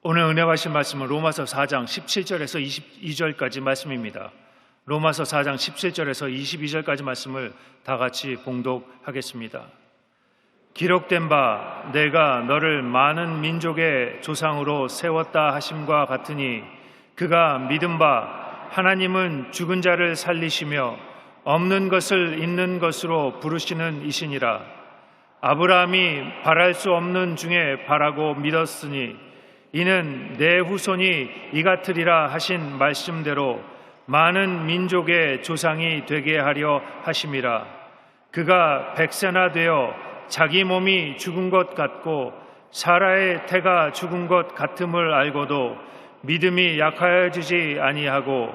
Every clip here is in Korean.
오늘 은혜 받으신 말씀은 로마서 4장 17절에서 22절까지 말씀입니다. 로마서 4장 17절에서 22절까지 말씀을 다 같이 봉독하겠습니다. 기록된 바 내가 너를 많은 민족의 조상으로 세웠다 하심과 같으니 그가 믿은 바 하나님은 죽은 자를 살리시며 없는 것을 있는 것으로 부르시는 이시니라 아브라함이 바랄 수 없는 중에 바라고 믿었으니 이는 내 후손이 이 같으리라 하신 말씀대로 많은 민족의 조상이 되게 하려 하심이라. 그가 백세나 되어 자기 몸이 죽은 것 같고 사라의 태가 죽은 것 같음을 알고도 믿음이 약하여지지 아니하고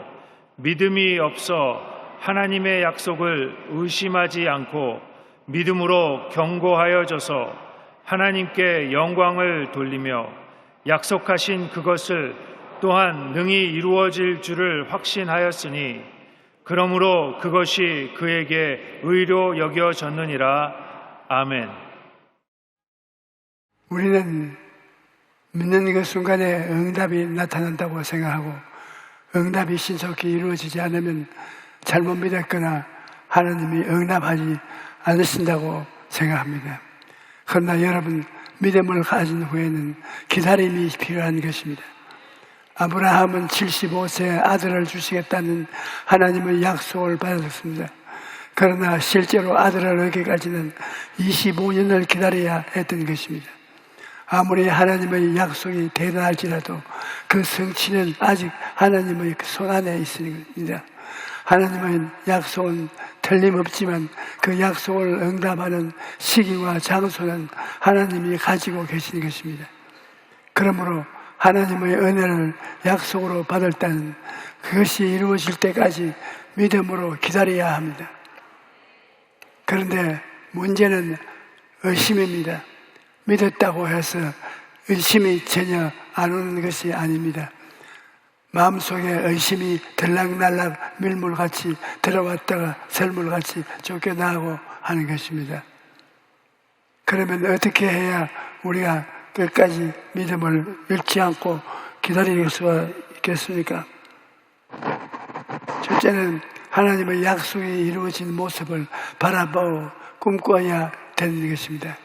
믿음이 없어 하나님의 약속을 의심하지 않고 믿음으로 경고하여져서 하나님께 영광을 돌리며 약속하신 그것을 또한 능히 이루어질 줄을 확신하였으니 그러므로 그것이 그에게 의로 여겨졌느니라 아멘. 우리는 믿는 그 순간에 응답이 나타난다고 생각하고 응답이 신속히 이루어지지 않으면 잘못 믿었거나 하나님이 응답하지 않으신다고 생각합니다. 그러나 여러분 믿음을 가진 후에는 기다림이 필요한 것입니다. 아브라함은 75세에 아들을 주시겠다는 하나님의 약속을 받았습니다. 그러나 실제로 아들을 얻기까지는 25년을 기다려야 했던 것입니다. 아무리 하나님의 약속이 대단할지라도 그 성취는 아직 하나님의 손 안에 있습니다. 하나님의 약속은 틀림없지만 그 약속을 응답하는 시기와 장소는 하나님이 가지고 계신 것입니다. 그러므로 하나님의 은혜를 약속으로 받을 때는 그것이 이루어질 때까지 믿음으로 기다려야 합니다. 그런데 문제는 의심입니다. 믿었다고 해서 의심이 전혀 안 오는 것이 아닙니다. 마음속에 의심이 들락날락 밀물같이 들어왔다가 설물같이 쫓겨나고 하는 것입니다. 그러면 어떻게 해야 우리가 끝까지 믿음을 잃지 않고 기다릴 수가 있겠습니까? 첫째는 하나님의 약속이 이루어진 모습을 바라보고 꿈꿔야 되는 것입니다.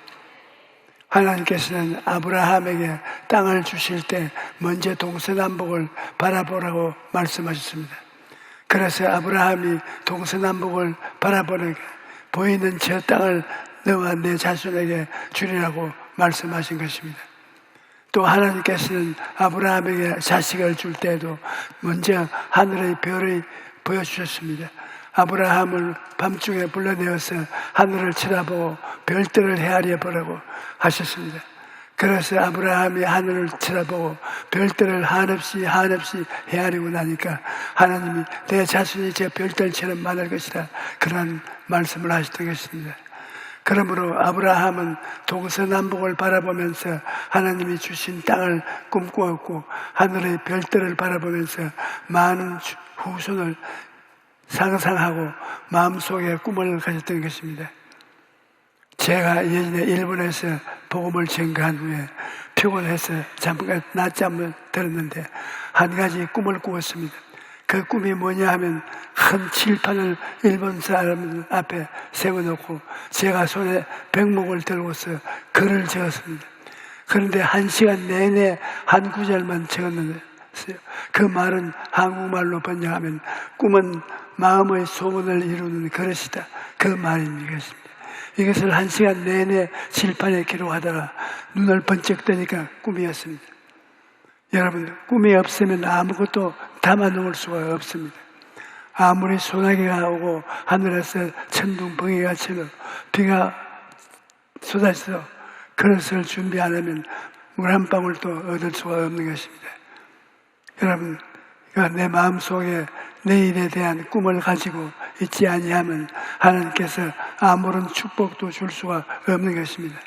하나님께서는 아브라함에게 땅을 주실 때 먼저 동서남북을 바라보라고 말씀하셨습니다. 그래서 아브라함이 동서남북을 바라보니까 보이는 저 땅을 너와 내 자손에게 주리라고 말씀하신 것입니다. 또 하나님께서는 아브라함에게 자식을 줄 때도 먼저 하늘의 별을 보여주셨습니다. 아브라함을 밤중에 불러내어서 하늘을 쳐다보고 별들을 헤아려 보라고 하셨습니다. 그래서 아브라함이 하늘을 쳐다보고 별들을 한없이 한없이 헤아리고 나니까 하나님이 내 자손이 제 별들처럼 많을 것이다. 그런 말씀을 하셨던 것입니다. 그러므로 아브라함은 동서남북을 바라보면서 하나님이 주신 땅을 꿈꾸었고 하늘의 별들을 바라보면서 많은 후손을 상상하고 마음속에 꿈을 가졌던 것입니다. 제가 예전에 일본에서 복음을 전가한 후에 피곤해서 잠깐 낮잠을 들었는데 한 가지 꿈을 꾸었습니다. 그 꿈이 뭐냐 하면 큰 칠판을 일본 사람 앞에 세워놓고 제가 손에 백목을 들고서 글을 적었습니다. 그런데 한 시간 내내 한 구절만 적었는데 그 말은 한국말로 번역하면 꿈은 마음의 소원을 이루는 그릇이다. 그 말입니다. 이것을 한 시간 내내 칠판에 기록하다가 눈을 번쩍 뜨니까 꿈이었습니다. 여러분, 꿈이 없으면 아무것도 담아놓을 수가 없습니다. 아무리 소나기가 오고 하늘에서 천둥 번개가 치고 비가 쏟아져 그릇을 준비 안 하면 물 한 방울도 얻을 수가 없는 것입니다. 여러분, 내 마음 속에 내일에 대한 꿈을 가지고 있지 아니하면 하나님께서 아무런 축복도 줄 수가 없는 것입니다.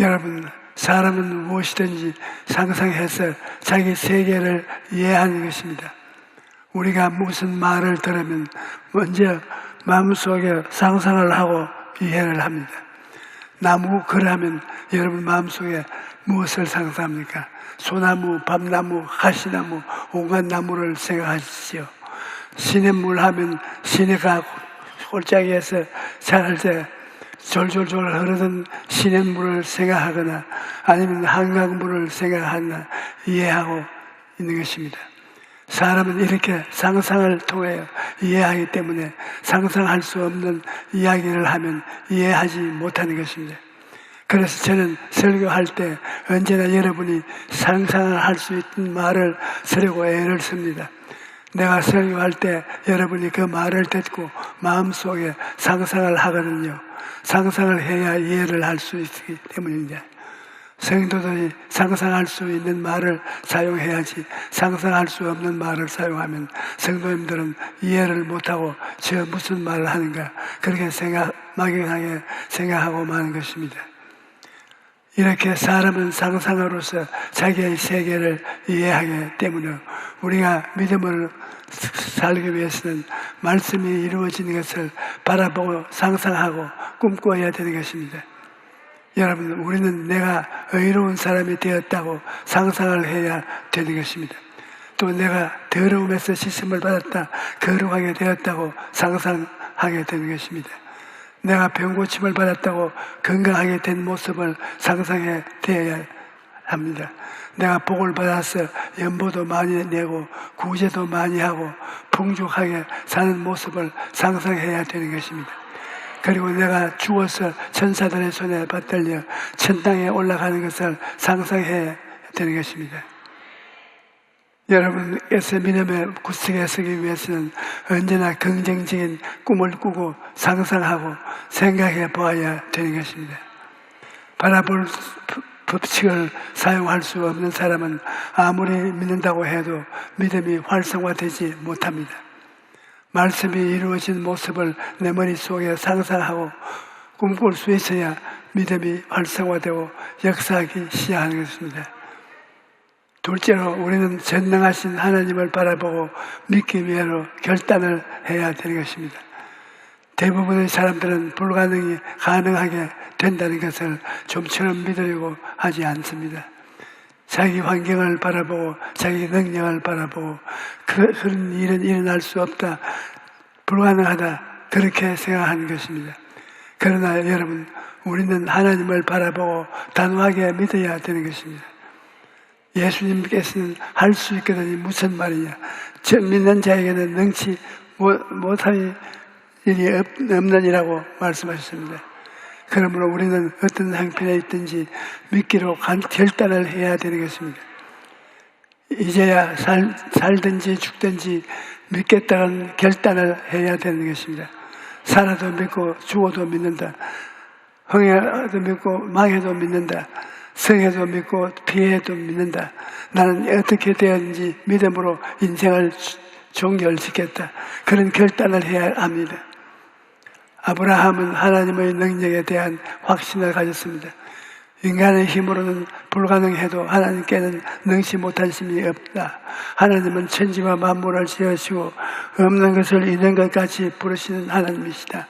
여러분, 사람은 무엇이든지 상상해서 자기 세계를 이해하는 것입니다. 우리가 무슨 말을 들으면 먼저 마음속에 상상을 하고 이해를 합니다. 나무 글하면 여러분 마음속에 무엇을 상상합니까? 소나무, 밤나무, 가시나무, 온갖 나무를 생각하시지요. 시냇물 하면 시내가 골짜기에서 자랄 때 졸졸졸 흐르던 시냇물을 생각하거나 아니면 한강물을 생각하나 이해하고 있는 것입니다. 사람은 이렇게 상상을 통해 이해하기 때문에 상상할 수 없는 이야기를 하면 이해하지 못하는 것입니다. 그래서 저는 설교할 때 언제나 여러분이 상상을 할 수 있는 말을 쓰려고 애를 씁니다. 내가 설교할 때 여러분이 그 말을 듣고 마음속에 상상을 하거든요. 상상을 해야 이해를 할 수 있기 때문입니다. 성도들이 상상할 수 있는 말을 사용해야지 상상할 수 없는 말을 사용하면 성도님들은 이해를 못하고 저 무슨 말을 하는가 그렇게 생각, 막연하게 생각하고 마는 것입니다. 이렇게 사람은 상상으로서 자기의 세계를 이해하기 때문에 우리가 믿음을 살기 위해서는 말씀이 이루어지는 것을 바라보고 상상하고 꿈꿔야 되는 것입니다. 여러분, 우리는 내가 의로운 사람이 되었다고 상상을 해야 되는 것입니다. 또 내가 더러움에서 씻음을 받았다, 거룩하게 되었다고 상상하게 되는 것입니다. 내가 병고침을 받았다고 건강하게 된 모습을 상상해 되어야 합니다. 내가 복을 받아서 연보도 많이 내고 구제도 많이 하고 풍족하게 사는 모습을 상상해야 되는 것입니다. 그리고 내가 죽어서 천사들의 손에 받들려 천당에 올라가는 것을 상상해야 되는 것입니다. 여러분께서 믿음의 구석에 서기 위해서는 언제나 긍정적인 꿈을 꾸고 상상하고 생각해 보아야 되는 것입니다. 바라볼 법칙을 사용할 수 없는 사람은 아무리 믿는다고 해도 믿음이 활성화되지 못합니다. 말씀이 이루어진 모습을 내 머릿속에 상상하고 꿈꿀 수 있어야 믿음이 활성화되고 역사하기 시작하는 것입니다. 둘째로 우리는 전능하신 하나님을 바라보고 믿기 위해로 결단을 해야 되는 것입니다. 대부분의 사람들은 불가능이 가능하게 된다는 것을 좀처럼 믿으려고 하지 않습니다. 자기 환경을 바라보고 자기 능력을 바라보고 그, 그런 일은 일어날 수 없다. 불가능하다. 그렇게 생각하는 것입니다. 그러나 여러분, 우리는 하나님을 바라보고 단호하게 믿어야 되는 것입니다. 예수님께서는 할 수 있거든요. 무슨 말이냐. 저 믿는 자에게는 능치 못할 일이 없느니라고 말씀하셨습니다. 그러므로 우리는 어떤 형편에 있든지 믿기로 결단을 해야 되는 것입니다. 이제야 살, 살든지 죽든지 믿겠다는 결단을 해야 되는 것입니다. 살아도 믿고 죽어도 믿는다. 흥해도 믿고 망해도 믿는다. 성해도 믿고 피해도 믿는다. 나는 어떻게 되었는지 믿음으로 인생을 종결시켰다. 그런 결단을 해야 합니다. 아브라함은 하나님의 능력에 대한 확신을 가졌습니다. 인간의 힘으로는 불가능해도 하나님께는 능치 못한 힘이 없다. 하나님은 천지와 만물을 지으시고 없는 것을 있는 것 같이 부르시는 하나님이시다.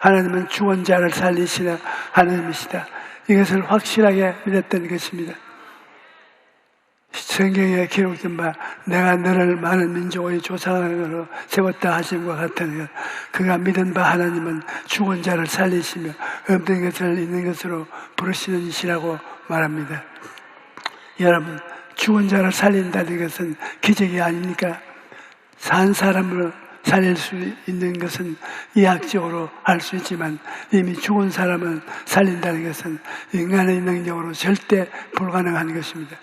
하나님은 죽은 자를 살리시는 하나님이시다. 이것을 확실하게 믿었던 것입니다. 성경에 기록된 바 내가 너를 많은 민족의 조상으로 세웠다 것 같은 것 그가 믿은 바 하나님은 죽은 자를 살리시며 없는 것을 있는 것으로 부르시는 이시라고 말합니다. 여러분 죽은 자를 살린다는 것은 기적이 아닙니까? 산 사람을 살릴 수 있는 것은 이학적으로 할수 있지만 이미 죽은 사람을 살린다는 것은 인간의 능력으로 절대 불가능한 것입니다.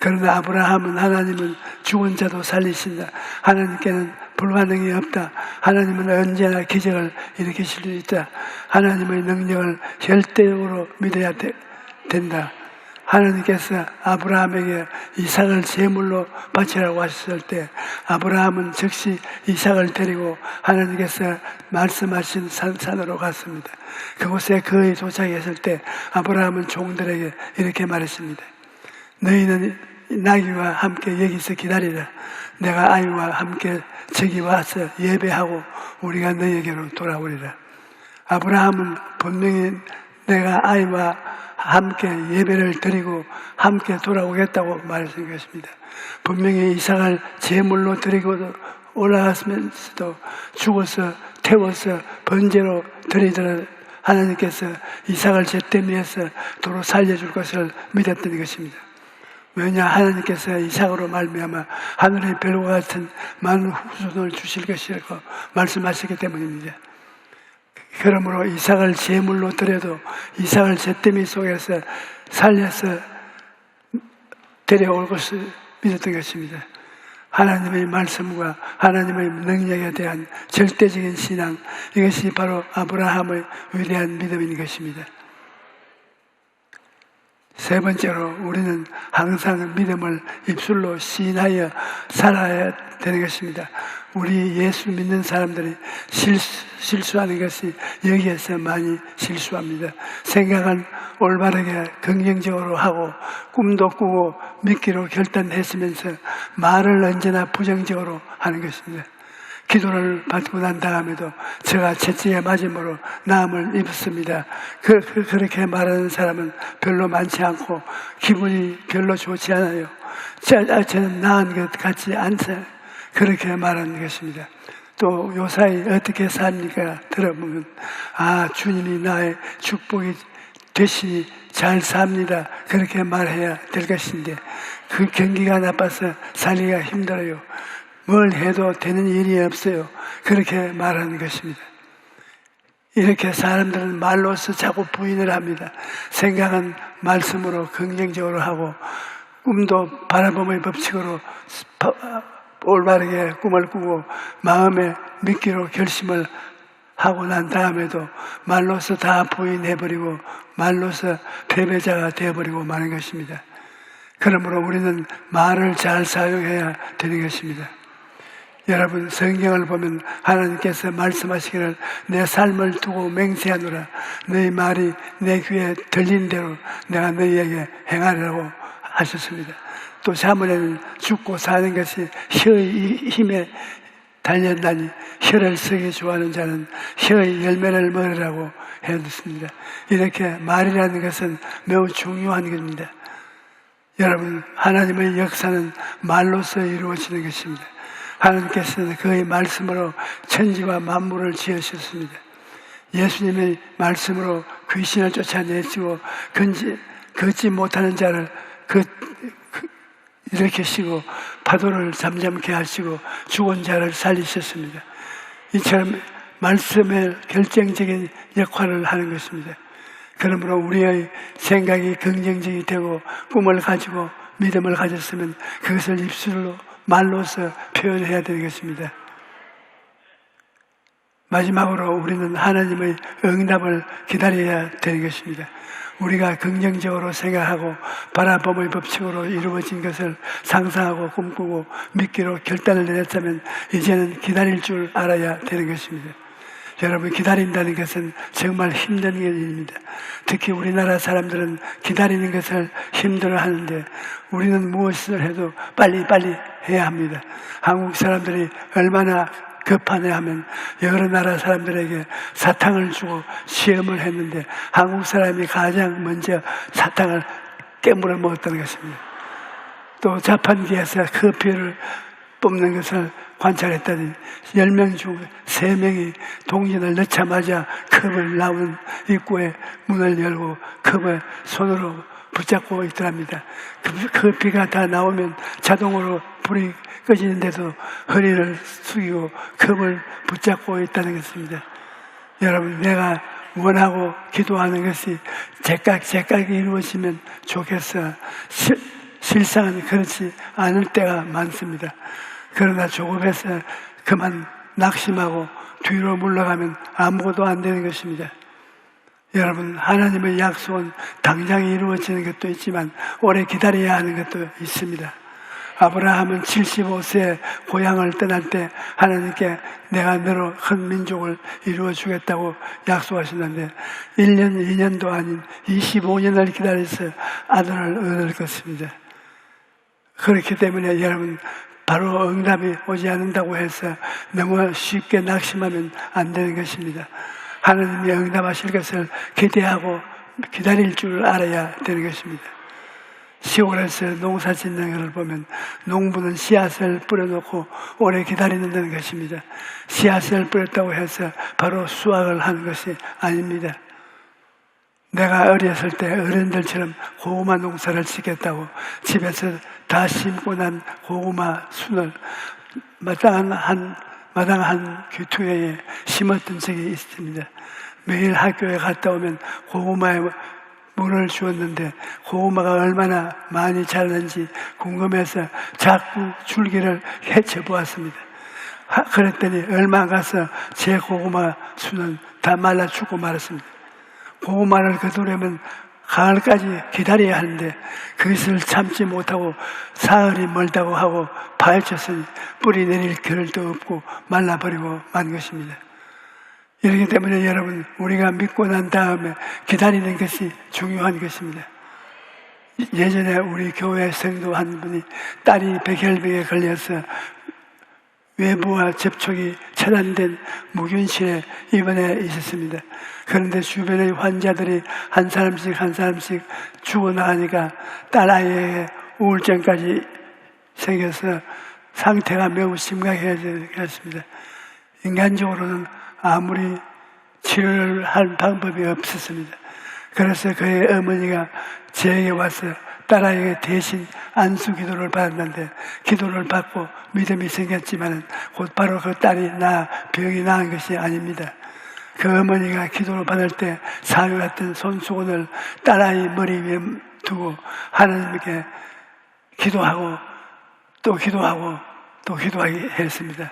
그러나 아브라함은 하나님은 죽은 자도 살리신다. 하나님께는 불가능이 없다. 하나님은 언제나 기적을 일으키실 수 있다. 하나님의 능력을 절대적으로 믿어야 되, 된다. 하나님께서 아브라함에게 이삭을 제물로 바치라고 하셨을 때 아브라함은 즉시 이삭을 데리고 하나님께서 말씀하신 산, 산으로 갔습니다. 그곳에 거의 도착했을 때 아브라함은 종들에게 이렇게 말했습니다. 너희는 나귀와 함께 여기서 기다리라. 내가 아이와 함께 저기 와서 예배하고 우리가 너에게로 돌아오리라. 아브라함은 분명히 내가 아이와 함께 예배를 드리고 함께 돌아오겠다고 말씀한 것입니다. 분명히 이삭을 제물로 드리고 올라갔으면서도 죽어서 태워서 번제로 드리더라 하나님께서 이삭을 제때미에서 도로 살려줄 것을 믿었던 것입니다. 왜냐 하나님께서 이삭으로 말미암아 하늘의 별과 같은 많은 후손을 주실 것이라고 말씀하시기 때문입니다. 그러므로 이삭을 제물로 드려도 이삭을 제때미 속에서 살려서 데려올 것을 믿었던 것입니다. 하나님의 말씀과 하나님의 능력에 대한 절대적인 신앙, 이것이 바로 아브라함의 위대한 믿음인 것입니다. 세 번째로 우리는 항상 믿음을 입술로 시인하여 살아야 되는 것입니다. 우리 예수 믿는 사람들이 실수, 실수 하는 것이 여기에서 많이 실수합니다. 생각은 올바르게 긍정적으로 하고 꿈도 꾸고 믿기로 결단했으면서 말을 언제나 부정적으로 하는 것입니다. 기도를 받고 난 다음에도 제가 채찍에 맞음으로 나음을 입었습니다. 그, 그, 그렇게 말하는 사람은 별로 많지 않고 기분이 별로 좋지 않아요. 저, 아, 저는 나은 것 같지 않다. 그렇게 말하는 것입니다. 또 요사이 어떻게 삽니까? 들어보면 아 주님이 나의 축복이 되시니 잘 삽니다. 그렇게 말해야 될 것인데 그 경기가 나빠서 살기가 힘들어요. 뭘 해도 되는 일이 없어요. 그렇게 말하는 것입니다. 이렇게 사람들은 말로서 자꾸 부인을 합니다. 생각은 말씀으로 긍정적으로 하고 꿈도 바라봄의 법칙으로 올바르게 꿈을 꾸고 마음에 믿기로 결심을 하고 난 다음에도 말로서 다 부인해버리고 말로서 패배자가 되어버리고 마는 것입니다. 그러므로 우리는 말을 잘 사용해야 되는 것입니다. 여러분 성경을 보면 하나님께서 말씀하시기를 내 삶을 두고 맹세하노라 너희 말이 내 귀에 들린 대로 내가 너희에게 행하리라고 하셨습니다. 또 사무엘은 죽고 사는 것이 혀의 힘에 달렸다니 혀를 쓰기 좋아하는 자는 혀의 열매를 먹으라고 해뒀습니다. 이렇게 말이라는 것은 매우 중요한 겁니다. 여러분 하나님의 역사는 말로서 이루어지는 것입니다. 하나님께서는 그의 말씀으로 천지와 만물을 지으셨습니다. 예수님의 말씀으로 귀신을 쫓아내시고 건지, 걷지 못하는 자를 그, 그, 일으키시고 파도를 잠잠케 하시고 죽은 자를 살리셨습니다. 이처럼 말씀의 결정적인 역할을 하는 것입니다. 그러므로 우리의 생각이 긍정적이 되고 꿈을 가지고 믿음을 가졌으면 그것을 입술로 말로서 표현해야 되겠습니다. 마지막으로 우리는 하나님의 응답을 기다려야 되는 것입니다. 우리가 긍정적으로 생각하고 바라봄의 법칙으로 이루어진 것을 상상하고 꿈꾸고 믿기로 결단을 내렸다면 이제는 기다릴 줄 알아야 되는 것입니다. 여러분 기다린다는 것은 정말 힘든 일입니다. 특히 우리나라 사람들은 기다리는 것을 힘들어 하는데 우리는 무엇을 해도 빨리 빨리 해야 합니다. 한국 사람들이 얼마나 급하냐 하면 여러 나라 사람들에게 사탕을 주고 시험을 했는데 한국 사람이 가장 먼저 사탕을 깨물어 먹었다는 것입니다. 또 자판기에서 커피를 뽑는 것을 관찰했더니 10명 중 3명이 동전을 넣자마자 컵을 나온 입구에 문을 열고 컵을 손으로 붙잡고 있더랍니다. 그 커피가 다 나오면 자동으로 불이 꺼지는데도 허리를 숙이고 컵을 붙잡고 있다는 것입니다. 여러분, 내가 원하고 기도하는 것이 제깍 제깍 이루어지면 좋겠어. 실, 실상은 그렇지 않을 때가 많습니다. 그러나 조급해서 그만 낙심하고 뒤로 물러가면 아무것도 안 되는 것입니다. 여러분, 하나님의 약속은 당장 이루어지는 것도 있지만 오래 기다려야 하는 것도 있습니다. 아브라함은 75세 고향을 떠날 때 하나님께 내가 너로 큰 민족을 이루어 주겠다고 약속하셨는데 1년, 2년도 아닌 25년을 기다려서 아들을 얻을 것입니다. 그렇기 때문에 여러분 바로 응답이 오지 않는다고 해서 너무 쉽게 낙심하면 안 되는 것입니다. 하나님이 응답하실 것을 기대하고 기다릴 줄 알아야 되는 것입니다. 시골에서 농사 짓는 것을 보면 농부는 씨앗을 뿌려놓고 오래 기다리는 것입니다. 씨앗을 뿌렸다고 해서 바로 수확을 하는 것이 아닙니다. 내가 어렸을 때 어른들처럼 고구마 농사를 짓겠다고 집에서 다 심고 난 고구마 순을 마당 한, 마당 한 귀퉁이에 심었던 적이 있습니다. 매일 학교에 갔다 오면 고구마에 물을 주었는데 고구마가 얼마나 많이 자랐는지 궁금해서 자꾸 줄기를 헤쳐 보았습니다. 하- 그랬더니 얼마 안 가서 제 고구마 수는 다 말라 죽고 말았습니다. 고구마를 거두려면 가을까지 기다려야 하는데 그것을 참지 못하고 사흘이 멀다고 하고 파헤쳤으니 뿌리 내릴 겨를도 없고 말라버리고 만 것입니다. 이렇기 때문에 여러분 우리가 믿고 난 다음에 기다리는 것이 중요한 것입니다. 예전에 우리 교회 성도 한 분이 딸이 백혈병에 걸려서 외부와 접촉이 차단된 무균실에 입원해 있었습니다. 그런데 주변의 환자들이 한 사람씩 한 사람씩 죽어나가니까 딸아이에게 우울증까지 생겨서 상태가 매우 심각해졌습니다. 인간적으로는 아무리 치료를 할 방법이 없었습니다. 그래서 그의 어머니가 제게 와서 딸아이에게 대신 안수 기도를 받았는데 기도를 받고 믿음이 생겼지만 곧바로 그 딸이 나 병이 나은 것이 아닙니다. 그 어머니가 기도를 받을 때 사용했던 손수건을 딸아이 머리 위에 두고 하나님께 기도하고 또 기도하고 또 기도하게 했습니다.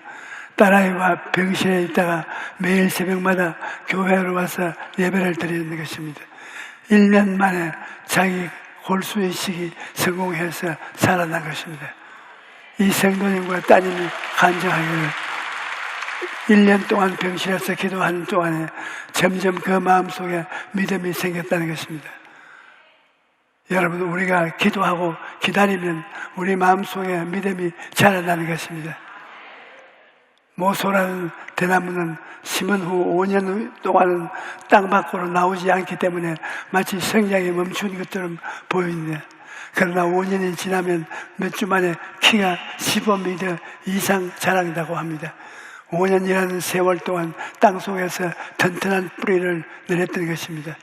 딸아이와 병실에 있다가 매일 새벽마다 교회로 와서 예배를 드리는 것입니다. 1년 만에 자기 골수의식이 성공해서 살아난 것입니다. 이 성도님과 따님이 간증하기를 1년 동안 병실에서 기도하는 동안에 점점 그 마음속에 믿음이 생겼다는 것입니다. 여러분, 우리가 기도하고 기다리면 우리 마음속에 믿음이 자라나는 것입니다. 모소라는 대나무는 심은 후 5년 동안은 땅 밖으로 나오지 않기 때문에 마치 성장이 멈춘 것처럼 보이는데 그러나 5년이 지나면 몇 주 만에 키가 15m 이상 자란다고 합니다. 5년이라는 세월 동안 땅 속에서 튼튼한 뿌리를 내렸던 것입니다.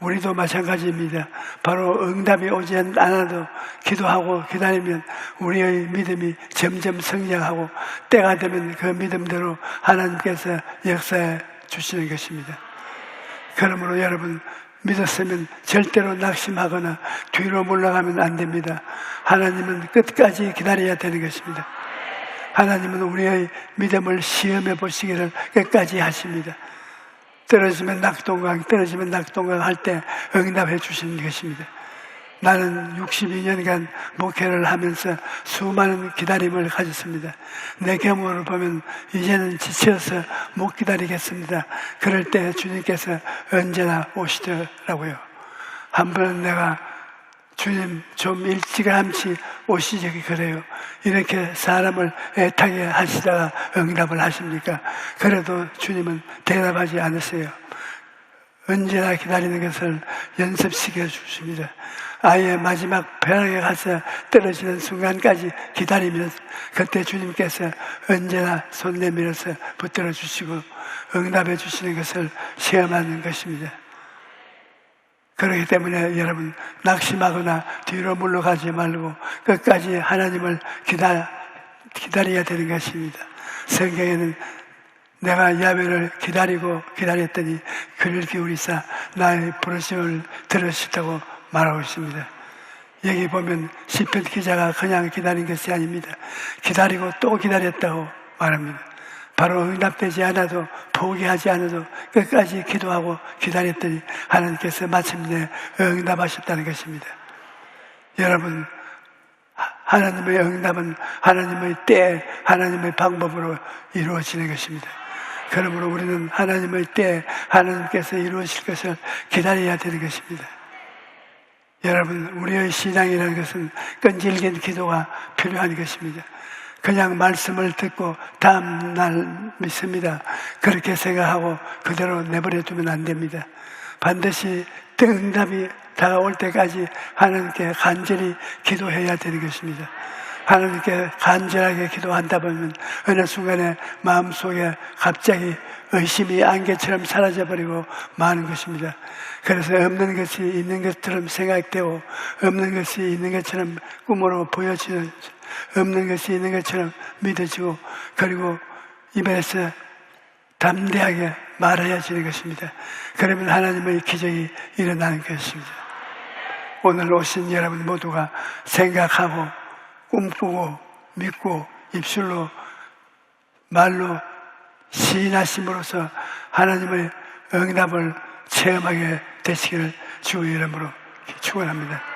우리도 마찬가지입니다. 바로 응답이 오지 않아도 기도하고 기다리면 우리의 믿음이 점점 성장하고 때가 되면 그 믿음대로 하나님께서 역사해 주시는 것입니다. 그러므로 여러분 믿었으면 절대로 낙심하거나 뒤로 물러가면 안 됩니다. 하나님은 끝까지 기다려야 되는 것입니다. 하나님은 우리의 믿음을 시험해 보시기를 끝까지 하십니다. 떨어지면 낙동강, 떨어지면 낙동강 할 때 응답해 주시는 것입니다. 나는 62년간 목회를 하면서 수많은 기다림을 가졌습니다. 내 경험을 보면 이제는 지쳐서 못 기다리겠습니다. 그럴 때 주님께서 언제나 오시더라고요. 한 번은 내가 주님 좀 일찌감치 오시지 그래요. 이렇게 사람을 애타게 하시다가 응답을 하십니까? 그래도 주님은 대답하지 않으세요. 언제나 기다리는 것을 연습시켜 주십니다. 아예 마지막 벼락에 가서 떨어지는 순간까지 기다리면서 그때 주님께서 언제나 손 내밀어서 붙들어 주시고 응답해 주시는 것을 시험하는 것입니다. 그렇기 때문에 여러분 낙심하거나 뒤로 물러가지 말고 끝까지 하나님을 기다, 기다려야 되는 것입니다. 성경에는 내가 야베를 기다리고 기다렸더니 그를 기울이사 나의 부르심을 들으시다고 말하고 있습니다. 여기 보면 시편 기자가 그냥 기다린 것이 아닙니다. 기다리고 또 기다렸다고 말합니다. 바로 응답되지 않아도 포기하지 않아도 끝까지 기도하고 기다렸더니 하나님께서 마침내 응답하셨다는 것입니다. 여러분 하- 하나님의 응답은 하나님의 때, 하나님의 방법으로 이루어지는 것입니다. 그러므로 우리는 하나님의 때, 하나님께서 이루어질 것을 기다려야 되는 것입니다. 여러분, 우리의 신앙이라는 것은 끈질긴 기도가 필요한 것입니다. 그냥 말씀을 듣고 다음 날 믿습니다. 그렇게 생각하고 그대로 내버려 두면 안 됩니다. 반드시 응답이 다가올 때까지 하나님께 간절히 기도해야 되는 것입니다. 하나님께 간절하게 기도한다 보면 어느 순간에 마음속에 갑자기 의심이 안개처럼 사라져버리고 마는 것입니다. 그래서 없는 것이 있는 것처럼 생각되고 없는 것이 있는 것처럼 꿈으로 보여지는 없는 것이 있는 것처럼 믿어지고 그리고 입에서 담대하게 말해야 지는 것입니다. 그러면 하나님의 기적이 일어나는 것입니다. 오늘 오신 여러분 모두가 생각하고 꿈꾸고 믿고 입술로 말로 시인하심으로써 하나님의 응답을 체험하게 되시기를 주 이름으로 축원합니다.